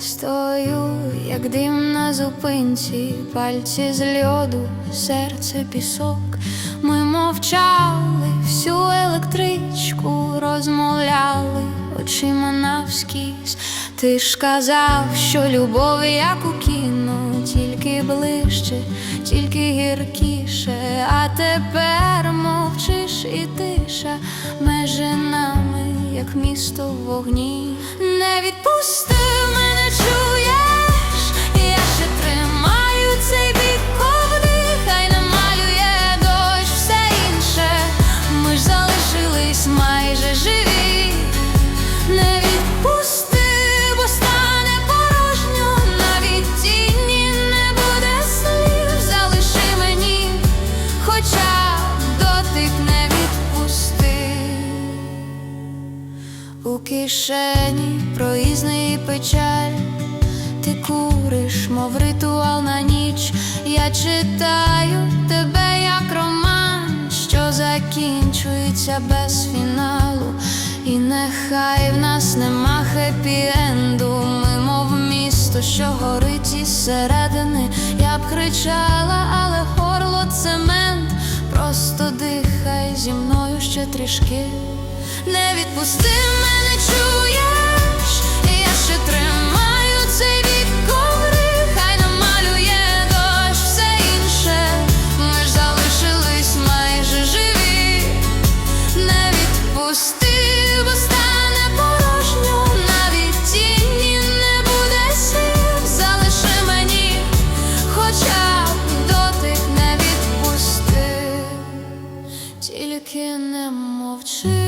стою, як дим на зупинці, пальці з льоду, серце пісок. Ми мовчали всю електричку, розмовляли очима навскіз. Ти ж казав, що любов як у кіно, тільки ближче, тільки гіркіше, а тепер мовчиш і тиша межі нами, як місто в вогні. Не відпусти мене, кишені проїзний печаль, ти куриш, мов ритуал на ніч. Я читаю тебе як роман, що закінчується без фіналу. І нехай в нас нема хеппі-енду Ми, мов місто, що горить із середини. Я б кричала, але горло цемент. Просто дихай зі мною ще трішки. Не відпусти мене, чуєш, я ще тримаю цей вік хай намалює дощ все інше. Ми ж залишились майже живі, не відпусти, стане порожньо, навіть тіні не буде сів, залиши мені, хоча б дотик не відпусти, тільки не мовчи.